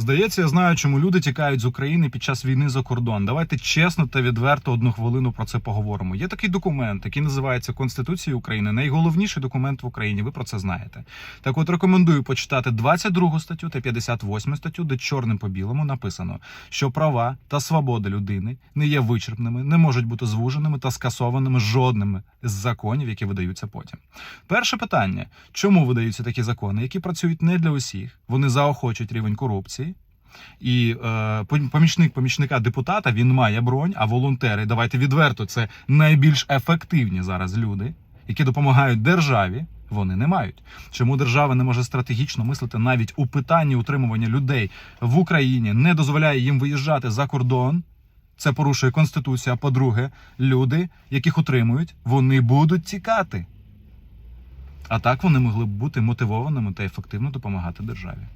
Здається, я знаю, чому люди тікають з України під час війни за кордон. Давайте чесно та відверто одну хвилину про це поговоримо. Є такий документ, який називається Конституція України. Найголовніший документ в Україні. Ви про це знаєте. Так, от рекомендую почитати 22 статтю та 58 статтю, де чорним по білому написано, що права та свобода людини не є вичерпними, не можуть бути звуженими та скасованими жодними з законів, які видаються потім. Перше питання: чому видаються такі закони, які працюють не для усіх? Вони заохочують рівень корупції. І е, помічник помічника депутата він має бронь, а волонтери, давайте відверто, це найбільш ефективні зараз люди, які допомагають державі. Вони не мають. Чому держава не може стратегічно мислити навіть у питанні утримування людей в Україні, не дозволяє їм виїжджати за кордон? Це порушує конституцію. А по-друге, люди, яких утримують, вони будуть тікати. А так вони могли б бути мотивованими та ефективно допомагати державі.